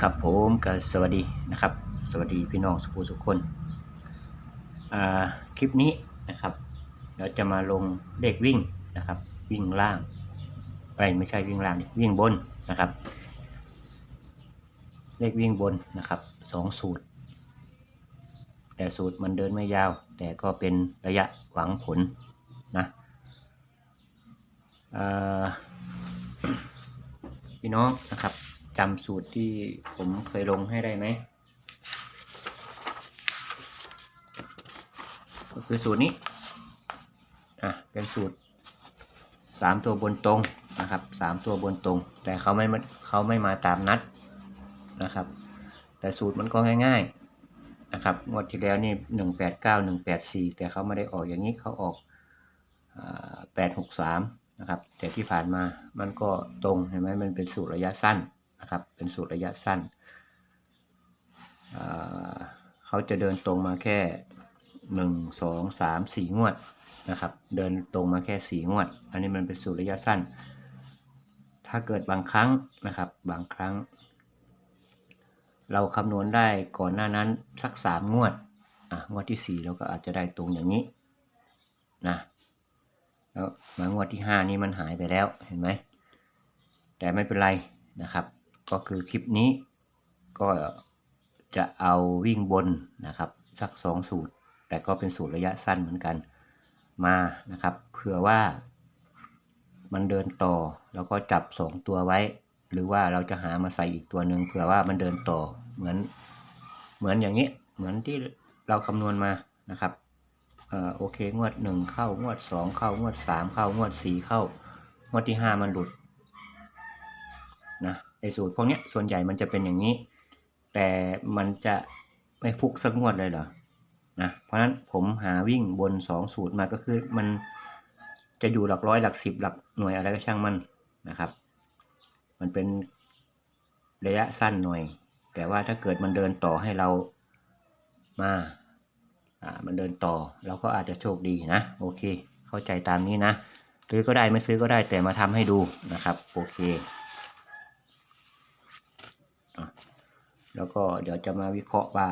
ครับผมก็สวัสดีนะครับ สวัสดีพี่น้องสุภูสุคนคลิปนี้นะครับเราจะมาลงเลขวิ่งนะครับ วิ่งล่างไไม่ใช่วิ่งล่างวิ่งบนนะครับ เลขวิ่งบนนะครับสองสูตร แต่สูตรมันเดินไม่ยาว แต่ก็เป็นระยะหวังผลนะอ่า พี่น้องนะครับจำสูตรที่ผมเคยลงให้ได้ไหมก็คือสูตรนี้อะเป็นสูตรสามตัวบนตรงนะครับสามตัวบนตรง แต่เขาไม่เขาไม่มาตามนัดนะครับ แต่สูตรมันก็ง่ายๆนะครับงวดที่แล้วนี่หนึ่งแปดเก้าหนึ่งแปดสี่แต่เขาไม่ได้ออกอย่างนี้เขาออกแปดหกสาม นะครับ แต่ที่ผ่านมามันก็ตรงเห็นไหมมันเป็นสูตรระยะสั้นนะครับ เป็นสูตรระยะสั้น เขาจะเดินตรงมาแค่หนึ่งสองสามสี่งวดนะครับ เดินตรงมาแค่สี่งวด อันนี้มันเป็นสูตรระยะสั้น ถ้าเกิดบางครั้งนะครับ บางครั้ง เราคำนวณได้ก่อนหน้านั้นสักสามงวด อะ งวดที่สี่เราก็อาจจะได้ตรงอย่างนี้นะ แล้วมางวดที่ห้านี้มันหายไปแล้วเห็นไหม แต่ไม่เป็นไรนะครับ ก็คือคลิปนี้ก็จะเอาวิ่งบนนะครับสักสองสูตร แต่ก็เป็นสูตรระยะสั้นเหมือนกันมานะครับเผื่อว่ามันเดินต่อแล้วก็จับสองตัวไว้ หรือว่าเราจะหามาใส่อีกตัวหนึ่งเผื่อว่ามันเดินต่อเหมือนเหมือนอย่างนี้เหมือนที่เราคำนวณมานะครับ อ่อโอเค งวดหนึ่งเข้างวดสองเข้างวดสามเข้างวดสี่เข้างวดที่ห้ามันหลุดนะไอสูตรพวกเนี้ยส่วนใหญ่มันจะเป็นอย่างนี้ แต่มันจะไม่ฟุกสักงวดเลยเหรอนะเพราะฉะนั้นผมหาวิ่งบนสองสูตรมาก็คือมันจะอยู่หลักร้อยหลักสิบหลักหน่วยอะไรก็ช่างมันนะครับ มันเป็นระยะสั้นหน่อย แต่ว่าถ้าเกิดมันเดินต่อให้เรามา อ่ามันเดินต่อเราก็อาจจะโชคดีนะโอเค เข้าใจตามนี้นะซื้อก็ได้ไม่ซื้อก็ได้แต่มาทำให้ดูนะครับโอเคอแล้วก็เดี๋ยวจะมาวิเคราะห์ว่า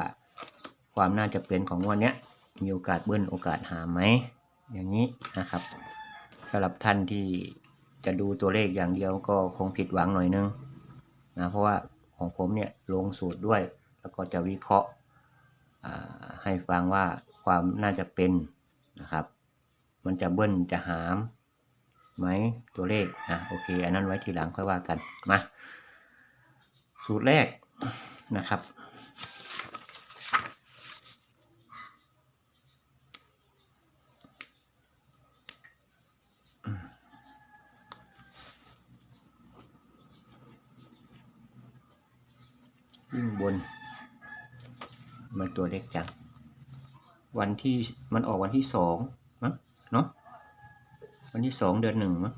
ความน่าจะเป็นของงวันนี้มีโอกาสเบิ้ลโอกาสหาไหมอย่างนี้นะครับสำหรับท่านที่จะดูตัวเลขอย่างเดียวก็คงผิดหวังหน่อยนึงนะเพราะว่าของผมเนี่ยลงสูตรด้วย แล้วก็จะวิเคราะห์ ให้ฟังว่าความน่าจะเป็นนะครับ มันจะเบิ้ลจะหามไหมตัวเลขนะโอเค อันนั้นไว้ทีหลังค่อยว่ากันมาสูตรแรกนะครับวิ่งบน มันตัวเล็กจัง วันที่มันออกวันที่สองมั้งเนาะ วันที่สองเดือนหนึ่งมั้ง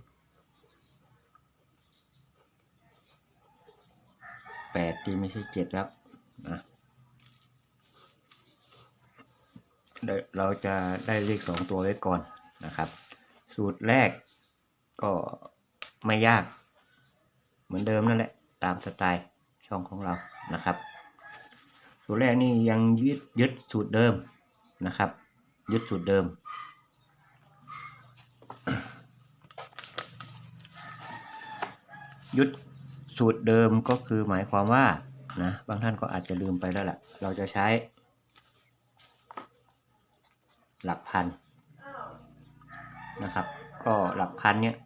แปดดีไม่ใช่เจ็ดแล้วนะเราจะได้เลขสองตัวไว้ก่อนนะครับ สูตรแรกก็ไม่ยาก เหมือนเดิมนั่นแหละ ตามสไตล์ช่องของเรานะครับ ตรแรกนี่ยังยึดยึดสูตรเดิมนะครับ ยึดสูตรเดิม ยึดสูตรเดิมก็คือหมายความว่านะบางท่านก็อาจจะลืมไปแล้วแหละเราจะใช้ หลักพันนะครับ ก็หลักพันเนี่ย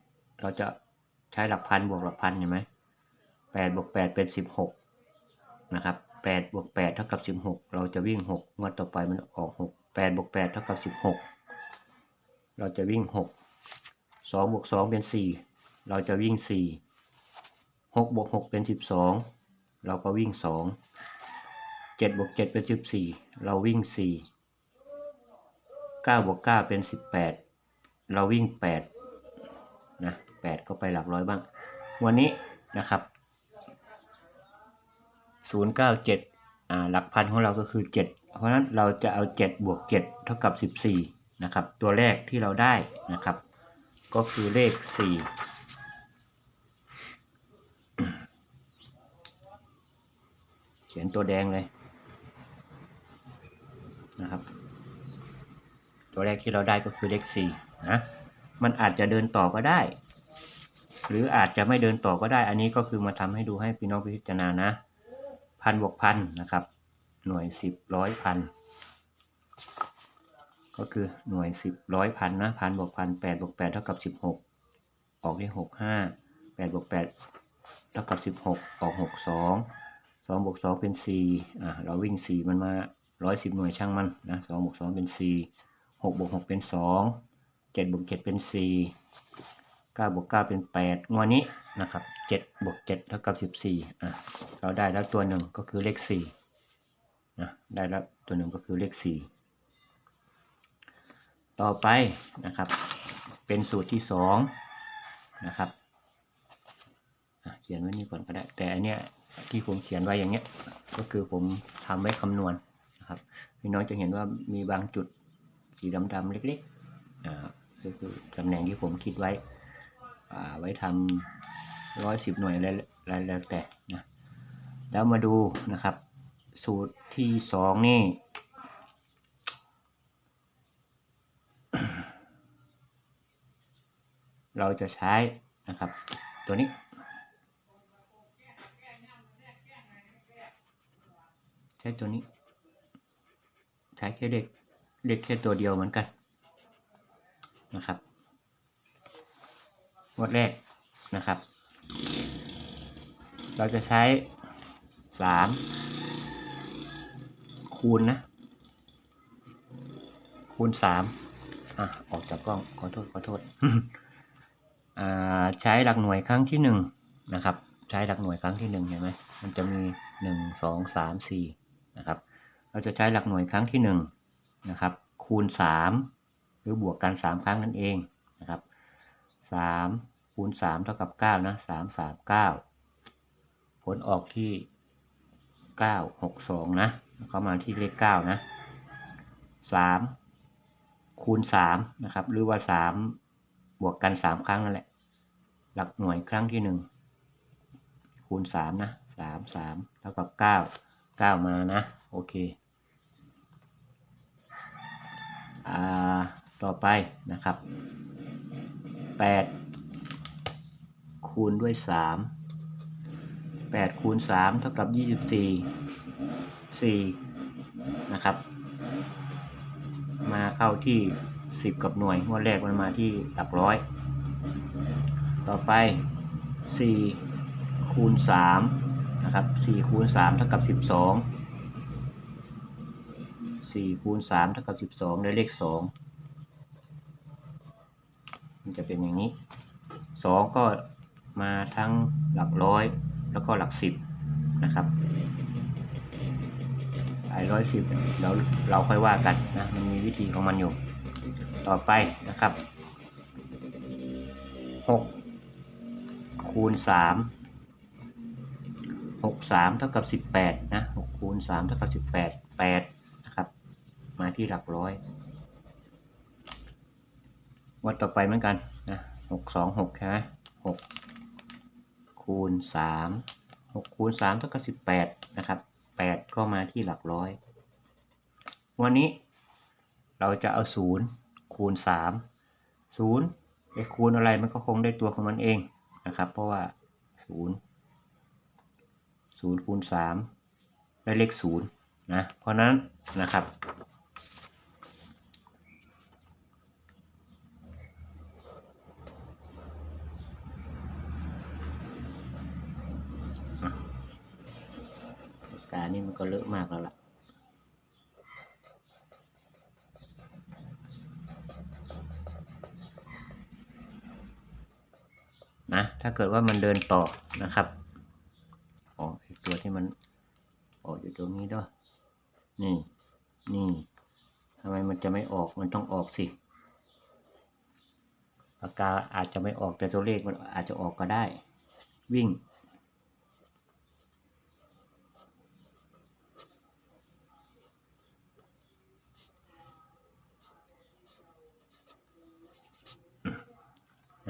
เราจะใช้หลักพันบวกหลักพันเห็นไหมแปดบวกแปดเป็นสิบหกนะครับ แปดบวกแปดเท่ากับสิบหกเราจะวิ่งหกงวดต่อไปมันออกหกแปดบวกแปดเท่ากับสิบหกเราจะวิ่งหกสองบวกสองเป็นสี่เราจะวิ่งสี่หกบวกหกเป็นสิบสองเราก็วิ่งสองเจ็ดบวกเจ็ดเป็นสิบสี่เราวิ่งสี่เก้าบวกเก้าเป็นสิบแปดเราวิ่งแปดนะแปดก็ไปหลักร้อยบ้าง วันนี้นะครับ ศูนย์เก้าเจ็ดอ่าหลักพันของเราก็คือเจ็ดเพราะนั้นเราจะเอาเจ็ดบวกเจ็ดเท่ากับสิบสี่นะครับ ตัวแรกที่เราได้นะครับ ก็คือเลขสี่ขียนตัวแดงเลยนะครับ ตัวแรกที่เราได้ก็คือเลขสี่นะมันอาจจะเดินต่อก็ได้ หรืออาจจะไม่เดินต่อก็ได้ อันนี้ก็คือมาทำให้ดูให้พี่น้องพิจารณานะ พันบวกพันนะครับ หน่วยสิบร้อยพันก็คือหน่วยสิบร้อยพันนะพันบวกพันแปดบวกแปดเท่ากับสิบหกออกที่หกห้าแปดบวกแปดเท่ากับสิบหกออกหกสองสองบวกสองเป็นสี่อะเราวิ่งสี่มันมาร้อยสิบหน่วยช่างมันนะสองบวกสองเป็นสี่หกบวกหกเป็นสองเจ็ดบวกเจ็ดเป็นสี่ เก้าบวกเก้าเป็นแปดงวดนี้นะครับเจ็ดบวกเจ็ดเท่ากับสิบสี่อะเราได้แล้วตัวหนึ่งก็คือเลขสี่นะได้แล้วตัวหนึ่งก็คือเลขสี่ต่อไปนะครับ เป็นสูตรที่สองนะครับอะเขียนไว้นี่ก่อนก็ได้ แต่อันเนี้ยที่ผมเขียนไว้อย่างเงี้ย ก็คือผมทำไว้คำนวณนะครับพี่น้องจะเห็นว่ามีบางจุดสีดำๆเล็กๆอ่าก็คือตำแหน่งที่ผมคิดไว้ ไว้ทำร้อยสิบหน่วยอะไรแล้วแต่นะแล้วมาดูนะครับ สูตรที่สองนี่เราจะใช้นะครับ ตัวนี้ ใช้ตัวนี้ ใช้แค่เด็กเด็กแค่ตัวเดียวเหมือนกันนะครับ งวดแรกนะครับ เราจะใช้สามคูณนะ คูณสามอะ ออกจากกล้อง ขอโทษ ขอโทษใช้หลักหน่วยครั้งที่หนึ่งนะครับ ใช้หลักหน่วยครั้งที่หนึ่งเห็นไหมมันจะมีหนึ่งสองสามสี่นะครับ เราจะใช้หลักหน่วยครั้งที่หนึ่งนะครับ คูณสามหรือบวกกันสามครั้งนั่นเองนะครับ สามคูณสามเท่ากับเก้านะสามสามเก้าผลออกที่เก้าหกสองนะเข้ามาที่เลขเก้านะสามคูณสามนะครับหรือว่าสามบวกกันสามครั้งนั่นแหละหลักหน่วยครั้งที่หนึ่งคูณสามนะสามสามเท่ากับเก้าเก้ามานะโอเคอ่าต่อไปนะครับ แปดคูณด้วยสามแปดคูณสามเท่ากับยี่สิบสี่สี่นะครับ มาเข้าที่สิบกับหน่วยงวดแรกมันมาที่หลักร้อย ต่อไปสี่คูณสามนะครับสี่คูณสามเท่ากับสิบสองสี่คูณสามเท่ากับสิบสองได้เลขสอง มันจะเป็นอย่างนี้สองก็มาทั้งหลักร้อยแล้วก็หลักสิบนะครับไอ้ร้อยสิบเราเราค่อยว่ากันนะมันมีวิธีของมันอยู่ ต่อไปนะครับหกคูณสามหกสามเท่ากับสิบแปดนะหกคูณสามเท่ากับสิบแปดแปดนะครับ มาที่หลักร้อย วัดต่อไปเหมือนกันนะหกสองหกใช่ไหมหกคูณสามหกคูณสามเท่ากับสิบแปดนะครับแปดก็มาที่หลักร้อย วันนี้เราจะเอาศูนย์คูณสามศูนย์ไปคูณอะไรมันก็คงได้ตัวของมันเองนะครับ เพราะว่าศูนย์ศูนย์คูณสามได้เลขศูนย์นะเพราะนั้นนะครับ ปากกา นี่มันก็เลอะมากแล้วล่ะนะถ้าเกิดว่ามันเดินต่อนะครับอ๋อตัวที่มันออกอยู่ตรงนี้ด้วยนี่นี่ทำไมมันจะไม่ออกมันต้องออกสิปากกาอาจจะไม่ออกแต่ตัวเลขมันอาจจะออกก็ได้ วิ่ง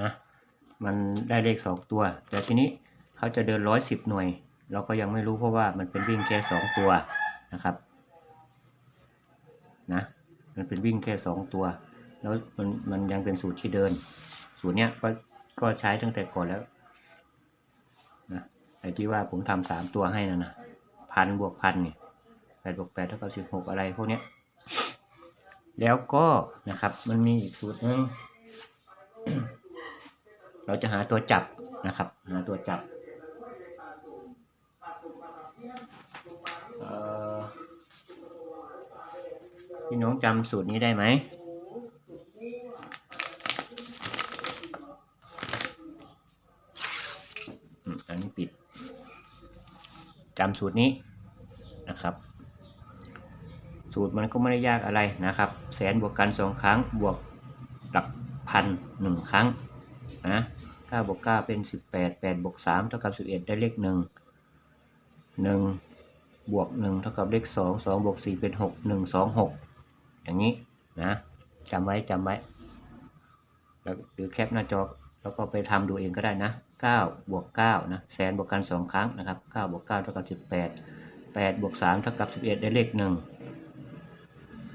นะ มันได้เลขสองตัว แต่ทีนี้เขาจะเดินร้อยสิบหน่วย เราก็ยังไม่รู้เพราะว่ามันเป็นวิ่งแค่สองตัวนะครับนะมันเป็นวิ่งแค่สองตัว แล้วมันมันยังเป็นสูตรที่เดิน สูตรเนี้ยก็ก็ใช้ตั้งแต่ก่อนแล้วนะไอ้ที่ว่าผมทำสามตัวให้นะนะพันบวกพันเนี่ยแปดบวกแปดเท่ากับสิบหกอะไรพวกเนี้ยแล้วก็นะครับมันมีอีกสูตรหนึง เราจะหาตัวจับนะครับ หาตัวจับพี่น้องจำสูตรนี้ได้ไหมอันนี้ปิดจำสูตรนี้นะครับ สูตรมันก็ไม่ได้ยากอะไรนะครับ แสนบวกกันสองครั้งบวกหลักพันหนึ่งครั้งนะาบวกเก้าเป็นสิบแปดแปดบวกสามเท่ากับสิบเอ็ดได้เลขหนึ่งหนึ่งบวกหนึ่งเท่ากับเลขสองสองบวกสี่เป็นหกหนึ่งสองหกอย่างนี้นะจำไว้จำไว้แล้วหรือแคปหน้าจอแล้วก็ไปทำดูเองก็ได้นะ9บวก9นะแสนบวกกัน 2 ครั้งนะครับ9บวก9เท่ากับ 18 8บวก3เท่ากับ 11 ได้เลข 1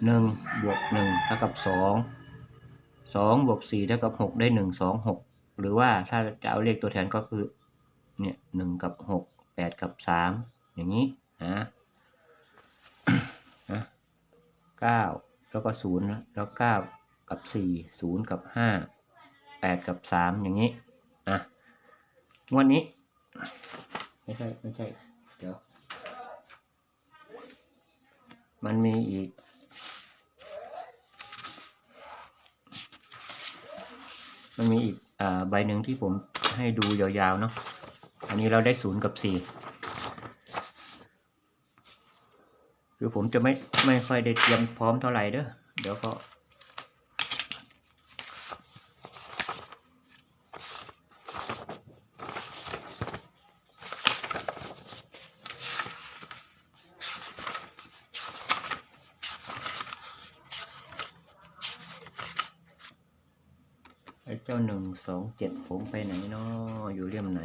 1บวก1เท่ากับ 2 2บวก4เท่ากับ 6 ได้ 1 2 6 หรือว่าถ้าจะเอาเลขตัวแทนก็คือเนี่ย1กับ6 8กับ3อย่างนี้นะนะ9แล้วก็0นะแล้ว9กับสี่ศูนย์กับห้าแปดกับสามอย่างนี้อะงวดนี้ ไม่ใช่ ไม่ใช่ เดี๋ยว มันมีอีกมันมีอีก ใบหนึ่งที่ผมให้ดูยาวๆเนาะอันนี้เราได้ศูนย์กับสี่คือผมจะไม่ไม่ค่อยได้เตรียมพร้อมเท่าไหร่เด้อเดี๋ยวก็ ไอ้เจ้าหนึ่งส องเจ็ดผมไปไหนเนาะอยู่เรียมไหน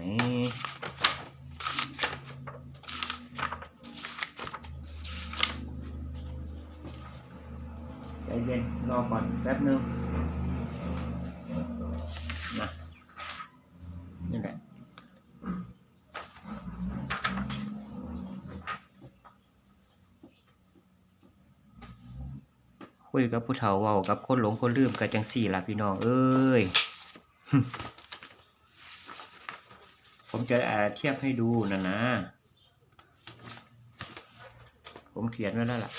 ใจเย็น รอก่อนแป๊บนึงนะนี่แหละคุยกับผู้เฒ่าเว้ากับคนหลงคนลืมกันจังสี่ล่ะพี่น้อง เอ้ย ผมจะอ่าเทียบให้ดูนะนะ ผมเขียนไว้แล้วล่ะ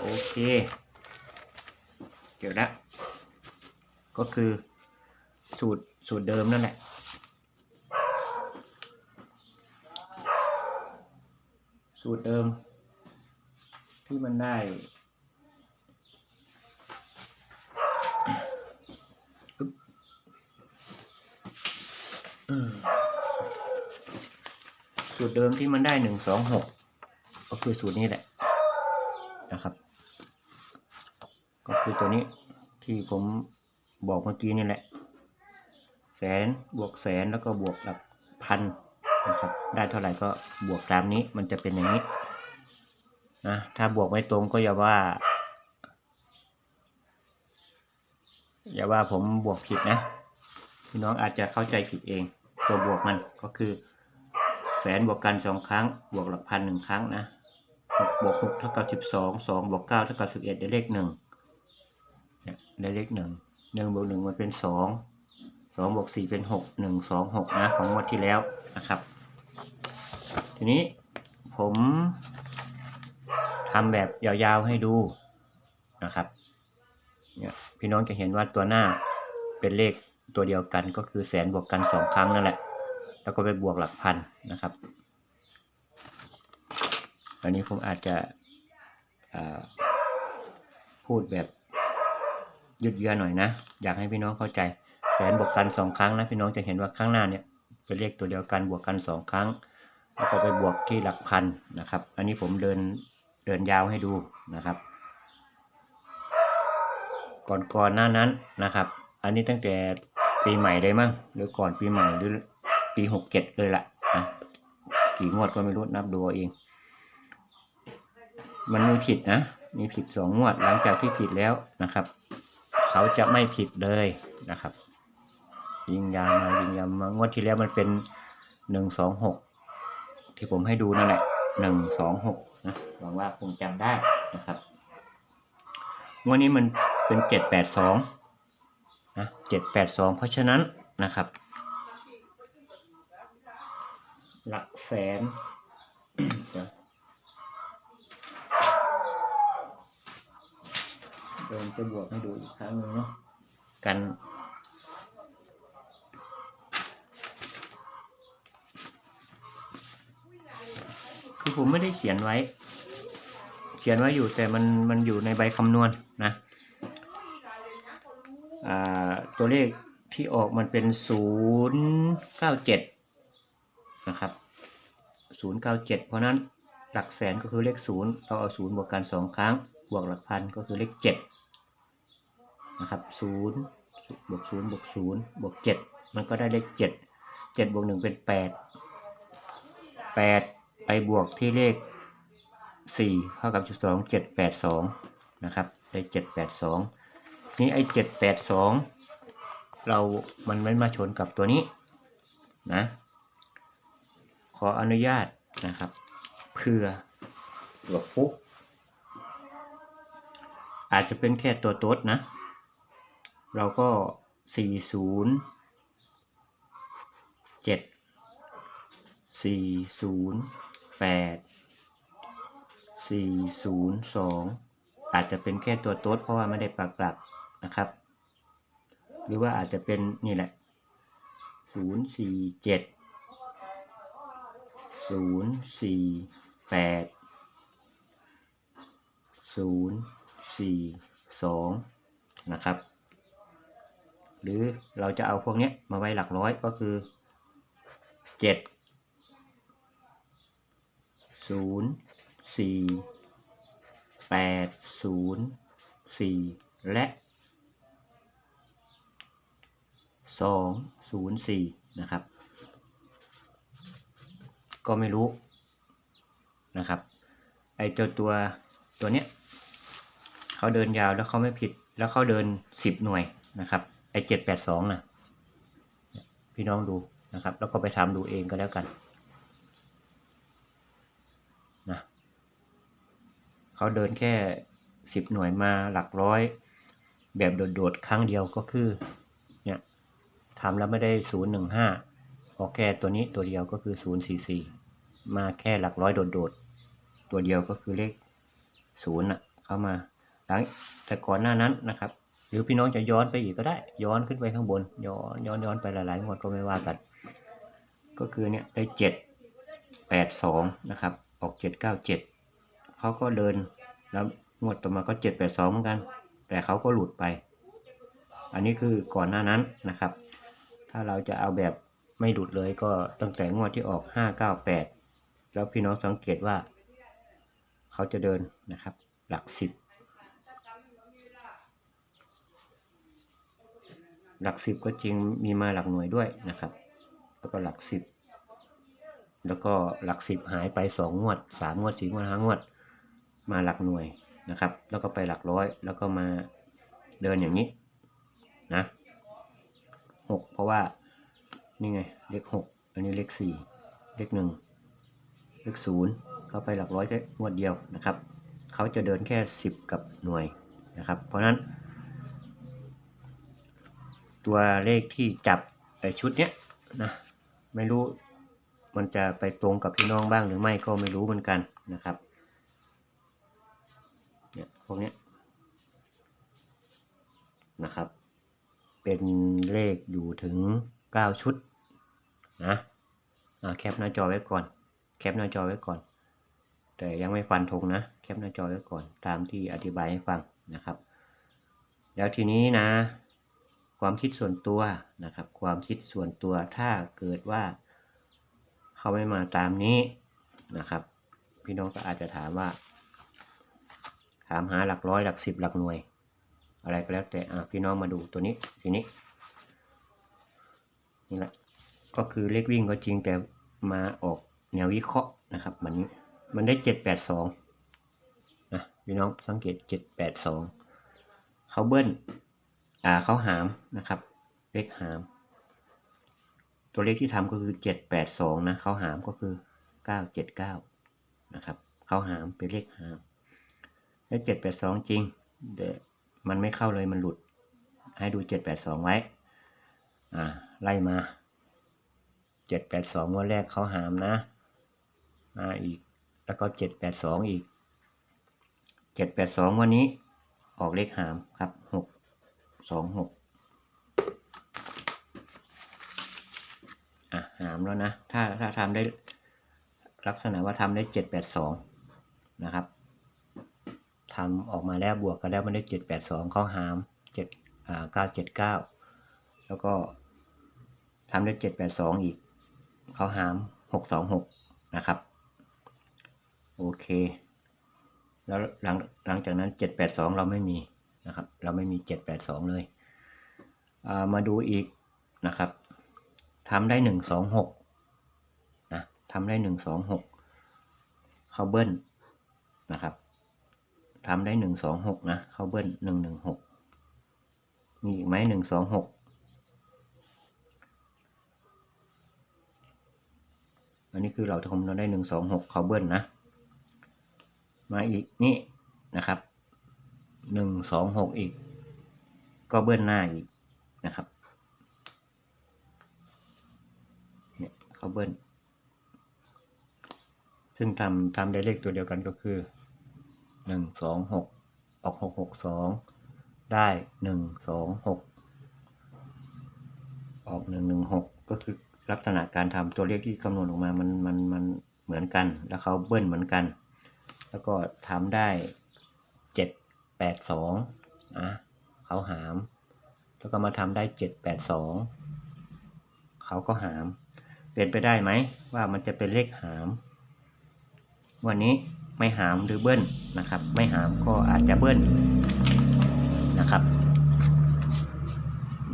โอเคเดี๋ยวละก็คือสูตรสูตรเดิมนั่นแหละสูตรเดิมที่มันได้อึ๊บอืม สูตรเดิมที่มันได้หนึ่งสองหกก็คือสูตรนี้แหละนะครับ ก็คือตัวนี้ที่ผมบอกเมื่อกี้นี่แหละ แสนบวกแสนแล้วก็บวกหลักพันนะครับ ได้เท่าไหร่ก็บวกตามนี้มันจะเป็นอย่างนี้นะถ้าบวกไม่ตรงก็อย่าว่า อย่าว่าผมบวกผิดนะ พี่น้องอาจจะเข้าใจผิดเอง ตัวบวกมันก็คือ แสนบวกกันสองครั้ง บวกหลักพันหนึ่งครั้งนะหกบวกหกเท่ากับสิบสองสองบวกเก้าเท่ากับสิบเอ็ดได้เลขหนึ่งเนี่ยได้เลขหนึ่งหนึ่งบวกหนึ่งมันเป็นสองสองบวกสี่เป็นหกหนึ่งสองหกนะของงวดที่แล้วนะครับ ทีนี้ผมทำแบบยาวๆให้ดูนะครับเนี่ยพี่น้องจะเห็นว่าตัวหน้าเป็นเลข ตัวเดียวกันก็คือแสนบวกกันสองครั้งนั่นแหละ แล้วก็ไปบวกหลักพันนะครับอันนี้ผมอาจจะพูดแบบยืดเยื้อหน่อยนะ อยากให้พี่น้องเข้าใจ แสนบวกกันสองครั้งนะพี่น้องจะเห็นว่าข้างหน้าเนี่ยเป็นเลขตัวเดียวกันบวกกันสองครั้ง แล้วก็ไปบวกที่หลักพันนะครับ อันนี้ผมเดินเดินยาวให้ดูนะครับ ก่อนก่อนหน้านั้นนะครับ อันนี้ตั้งแต่ ปีใหม่ได้มั้งหรือก่อนปีใหม่หรือปีหกเจ็ดเลยล่ะนะกี่งวดก็ไม่รู้นับดูเอาเอง มันมีผิดนะ มีผิดสองงวดหลังจากที่ผิดแล้วนะครับ เขาจะไม่ผิดเลยนะครับ ยิงยามายิงยามางวดที่แล้วมันเป็นหนึ่งสองหกที่ผมให้ดูนั่นแหละหนึ่งสองหกนะหวังว่าคงจำได้นะครับงวดนี้มันเป็นเจ็ดแปดสอง นะเจ็ดแปดสองเพราะฉะนั้นนะครับ หลักแสนเดินจะบวกให้ดูอีกครั้งนึงเนาะกันคือผมไม่ได้เขียนไว้ เขียนไว้อยู่แต่มันมันอยู่ในใบคำนวณนะ ตัวเลขที่ออกมันเป็นศูนย์เก้าเจ็ดนะครับศูนย์เก้าเจ็ดเพราะนั้นหลักแสนก็คือเลขศูนย์เราเอาศูนย์บวกกันสองครั้ง บวกหลักพันก็คือเลขเจ็ดนะครับศูนย์บวกศูนย์บวกศูนย์บวกเจ็ดมันก็ได้เลขเจ็ดเจ็ดบวกหนึ่งเป็นแปดแปดไปบวกที่เลขสี่เท่ากับสิบสองเจ็ดแปดสองนะครับ ได้เจ็ดแปดสอง นี่ไอ้เจ็ดแปดสองเรามันไม่มาชนกับตัวนี้นะ ขออนุญาตนะครับ เพื่อตัวฟุกอาจจะเป็นแค่ตัวโต๊ดนะ เราก็ 40 7 408 402 อาจจะเป็นแค่ตัวโต๊ดเพราะว่าไม่ได้ปักหลัก นะครับ หรือว่าอาจจะเป็นนี่แหละ 047ศูนย์สี่แปดศูนย์สี่สองนะครับ หรือเราจะเอาพวกนี้มาไว้หลักร้อยก็คือเจ็ดศูนย์สี่แปดศูนย์สี่และ สองศูนย์สี่นะครับ ก็ไม่รู้นะครับ ไอเจ้าตัวตัวเนี้ยเขาเดินยาวแล้วเขาไม่ผิดแล้วเขาเดินสิบหน่วยนะครับ ไอ้เจ็ดแปดสองนะพี่น้องดูนะครับ แล้วก็ไปทำดูเองก็แล้วกันนะเขาเดินแค่สิบหน่วยมาหลักร้อย แบบโดดๆครั้งเดียวก็คือ ทำแล้วไม่ได้ศูนย์หนึ่งห้าพอแค่ตัวนี้ตัวเดียวก็คือ 044 มาแค่หลักร้อยโดดๆ ตัวเดียวก็คือเลข0น่ะเข้ามาหลังแต่ก่อนหน้านั้นนะครับ หรือพี่น้องจะย้อนไปอีกก็ได้ ย้อนขึ้นไปข้างบน ย้อนย้อนย้อนไปหลายๆงวดก็ไม่ว่ากัน ก็คือเนี่ยได้ 7 8 2 นะครับ ออก 797เขาก็เดินแล้วงวดต่อมาก็ 782 เหมือนกัน แต่เขาก็หลุดไป อันนี้คือก่อนหน้านั้นนะครับ ถ้าเราจะเอาแบบไม่หลุดเลยก็ตั้งแต่งวดที่ออก 598 แล้วพี่น้องสังเกตว่า เขาจะเดินนะครับ หลักสิบหลักสิบก็จริงมีมาหลักหน่วยด้วยนะครับ แล้วก็หลักสิบแล้วก็หลักสิบหายไปสองงวดสามงวดสี่งวดห้างวด มาหลักหน่วยนะครับ แล้วก็ไปหลักร้อย แล้วก็มาเดินอย่างนี้นะ หกเพราะว่านี่ไงเลขหกอันนี้เลขสี่เลขหนึ่งเลขศูนย์เข้าไปหลักร้อยแค่งวดเดียวนะครับเขาจะเดินแค่สิบกับหน่วยนะครับ เพราะฉะนั้น ตัวเลขที่จับไอชุดเนี้ยนะไม่รู้มันจะไปตรงกับพี่น้องบ้างหรือไม่ก็ไม่รู้เหมือนกันนะครับเนี่ยพวกเนี้ยนะครับ เป็นเลขอยู่ถึง 9 ชุดนะอ่าแคปหน้าจอไว้ก่อน แคปหน้าจอไว้ก่อน แต่ยังไม่ฟันธงนะ แคปหน้าจอไว้ก่อน ตามที่อธิบายให้ฟังนะครับ แล้วทีนี้นะ ความคิดส่วนตัวนะครับ ความคิดส่วนตัวถ้าเกิดว่า เขาไม่มาตามนี้นะครับ พี่น้องก็อาจจะถามว่า ถามหาหลักร้อยหลักสิบหลักหน่วย อะไรก็แล้วแต่อะพี่น้องมาดูตัวนี้ทีนี้นี่แหละก็คือเลขวิ่งก็จริงแต่มาออกแนววิเคราะห์นะครับมันนี้มันได้เจ็ดแปดสองนะพี่น้องสังเกตเจ็ดแปดสองเขาเบิ้ลอ่าเขาหามนะครับ เลขหาม ตัวเลขที่ทำก็คือเจ็ดแปดสองนะเขาหามก็คือเก้าเจ็ดเก้านะครับเขาหามเป็นเลขหาม แล้วเจ็ดแปดสองจริงเด มันไม่เข้าเลยมันหลุด ให้ดูเจ็ดแปดสองไว้ อ่า ไล่มาเจ็ดแปดสองวันแรกเขาหามนะ มาอีก แล้วก็เจ็ดแปดสองอีกเจ็ดแปดสองวันนี้ ออกเลขหามครับหกสองหกอะหามแล้วนะ ถ้าถ้าทำได้ลักษณะว่าทำได้เจ็ดแปดสองนะครับ ทำออกมาแล้วบวกกันแล้วมันได้เจ็ดแปดสองเข้อหามเจ็ดอ่าเก้าเจ็ดเก้าแล้วก็ทำได้เจ็ดแปดสองอีก เข้อหามหกสองหกนะครับ โอเค แล้วหลังหลังจากนั้นเจ็ดแปดสองเราไม่มีนะครับ เราไม่มีเจ็ดแปดสองเลยามาดูอีกนะครับทำได้หนึ่งสองหกนะทำได้หนึ่งสองหกเขาเบิ้ลนะครับ ทำได้หนึ่งสองหกนะเข้าเบิ้ลหนึ่งหนึ่งหกมีอีกไหมหนึ่งสองหกอันนี้คือเราทำเราได้หนึ่งสองหกเข้าเบิ้ลนะ มาอีกนี่นะครับหนึ่งสองหกอีก ก็เบิ้ลหน้าอีกนะครับเนี่ยเข้าเบิ้ลซึ่งทำทำได้เลขตัวเดียวกันก็คือ หนึ่งสองหกออกหกหกสองได้หนึ่งสองหกออกหนึ่งหนึ่งหกก็คือลักษณะการทำตัวเลขที่คำนวณออกมามันมันมันเหมือนกัน แล้วเขาเบิ้ลเหมือนกัน แล้วก็ทำได้เจ็ดแปดสองนะเขาหาม แล้วก็มาทำได้เจ็ดแปดสองเขาก็หาม เป็นไปได้ไหมว่ามันจะเป็นเลขหาม วันนี้ ไม่หามหรือเบิ้ลนะครับ ไม่หามก็อาจจะเบิ้ลนะครับ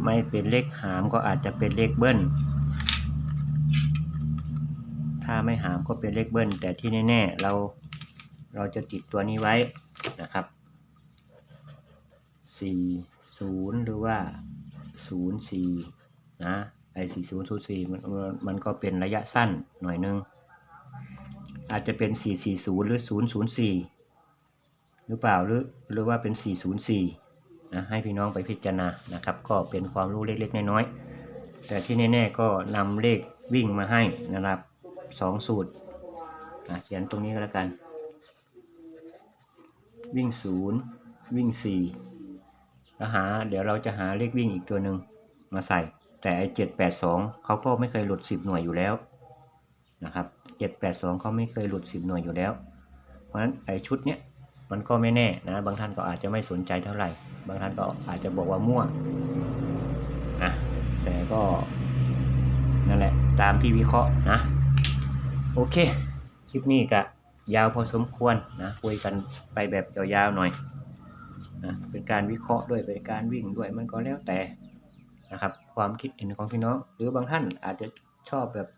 ไม่เป็นเลขหามก็อาจจะเป็นเลขเบิ้ลถ้าไม่หามก็เป็นเลขเบิ้ลแต่ที่แน่ๆเราเราจะติดตัวนี้ไว้นะครับ 40 หรือว่า 04 นะไอ้4004มันมันมันก็เป็นระยะสั้นหน่อยนึง อาจจะเป็น 440 หรือ 004 หรือเปล่าหรือหรือว่าเป็น 404นะให้พี่น้องไปพิจารณานะครับ ก็เป็นความรู้เล็กๆ น้อยๆ แต่ที่แน่ๆก็นำเลขวิ่งมาให้นะครับ 2 สูตรอะเขียนตรงนี้ก็แล้วกัน วิ่ง 0 วิ่ง 4 แล้วหา เดี๋ยวเราจะหาเลขวิ่งอีกตัวหนึ่งมาใส่ แต่ไอ้782 เขาก็ไม่เคยหลุด 10 หน่วยอยู่แล้ว นะครับ 782เขาไม่เคยหลุด 10 หน่วยอยู่แล้ว เพราะฉะนั้นไอ้ชุดเนี้ยมันก็ไม่แน่นะ บางท่านก็อาจจะไม่สนใจเท่าไหร่ บางท่านก็อาจจะบอกว่ามั่วนะแต่ก็นั่นแหละตามที่วิเคราะห์นะ โอเค คลิปนี้ก็ยาวพอสมควรนะคุยกันไปแบบยาวๆหน่อยนะเป็นการวิเคราะห์ด้วยเป็นการวิ่งด้วยมันก็แล้วแต่นะครับ ความคิดเห็นของพี่น้อง หรือบางท่านอาจจะชอบแบบ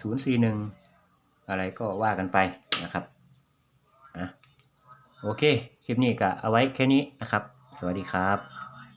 ศูนย์สี่หนึ่งอะไรก็ว่ากันไปนะครับอะโอเค คลิปนี้ก็เอาไว้แค่นี้นะครับ สวัสดีครับ